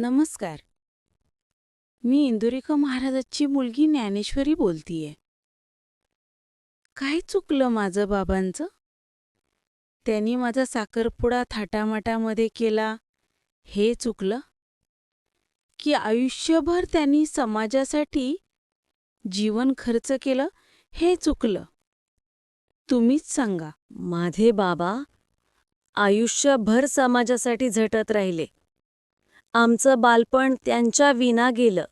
नमस्कार. मी इंदुरेकर महाराजाची मुलगी ज्ञानेश्वरी बोलतीये. काय चुकलं माझं बाबांचं? त्यांनी माझा साखरपुडा थाटामाटामध्ये केला. हे चुकलं? की आयुष्यभर त्यांनी समाजासाठी जीवन खर्च केलं? हे चुकलं? तुम्हीच सांगा. माझे बाबा आयुष्यभर समाजासाठी झटत राहिले. आमचं बालपण त्यांच्या विना गेलं.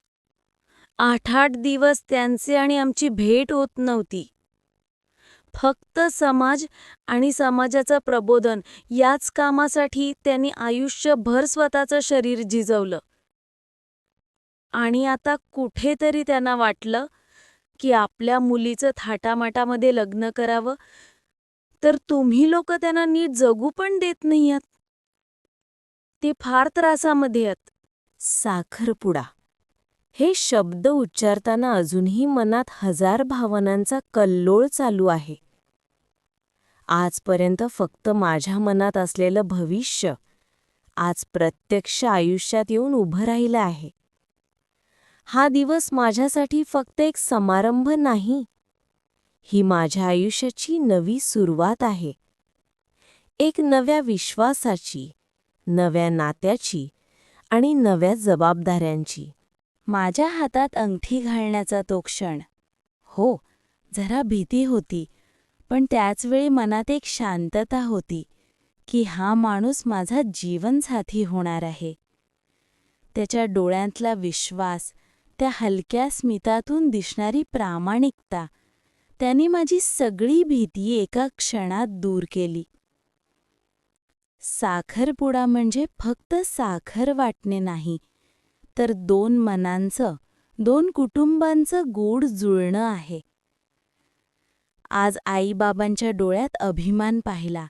आठ आठ दिवस त्यांचे आणि आमची भेट होत नव्हती. फक्त समाज आणि समाजाचं प्रबोधन याच कामासाठी त्यांनी आयुष्यभर स्वतःचं शरीर झिजवलं. आणि आता कुठेतरी त्यांना वाटलं की आपल्या मुलीचं थाटामाटामध्ये लग्न करावं. तर तुम्ही लोक त्यांना नीट जगू पण देत नाही आहात. ते फार त्रासामध्ये आहेत. साखरपुडा. हे शब्द उच्चारताना अजूनही मनात हजार भावनांचा कल्लोळ चालू आहे. आजपर्यंत फक्त माझ्या मनात असलेलं भविष्य आज प्रत्यक्ष आयुष्यात येऊन उभं राहिलं आहे. हा दिवस माझ्यासाठी फक्त एक समारंभ नाही ही माझ्या आयुष्याची नवी सुरुवात आहे. एक नव्या विश्वासाची नव्या नात्याची आणि नव्या जबाबदाऱ्यांची. माझ्या हातात अंगठी घालण्याचा तो क्षण. हो जरा भीती होती पण त्याचवेळी मनात एक शांतता होती की हा माणूस माझा जीवनसाथी होणार आहे. त्याच्या डोळ्यांतला विश्वास त्या हलक्या स्मितातून दिसणारी प्रामाणिकता त्याने माझी सगळी भीती एका क्षणात दूर केली. साखरपुडा म्हणजे फक्त साखर वाटणे नाही तर दोन मनांचं दोन कुटुंबांचं गोड जुळणं आहे. आज आईबाबांच्या डोळ्यात अभिमान पाहिला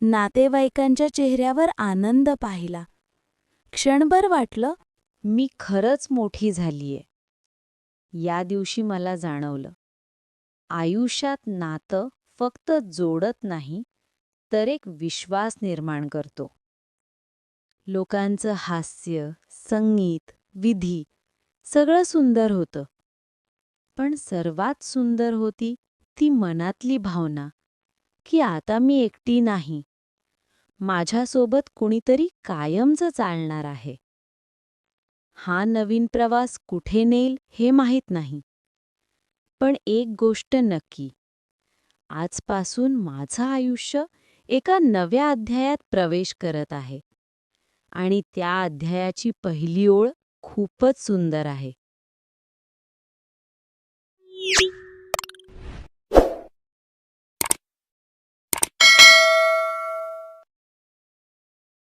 नातेवाईकांच्या चेहऱ्यावर आनंद पाहिला. क्षणभर वाटलं मी खरंच मोठी झालीये. या दिवशी मला जाणवलं. आयुष्यात नातं फक्त जोडत नाही तर एक विश्वास निर्माण करतो. लोकांचं हास्य संगीत विधी सगळं सुंदर होतं. पण सर्वात सुंदर होती ती मनातली भावना की आता मी एकटी नाही. माझ्यासोबत कुणीतरी कायमचं चालणार आहे. हा नवीन प्रवास कुठे नेईल हे माहीत नाही. पण एक गोष्ट नक्की आजपासून माझं आयुष्य एका नव्या अध्यायात प्रवेश करत आहे. आणि त्या अध्यायाची पहिली ओळ खूपच सुंदर आहे.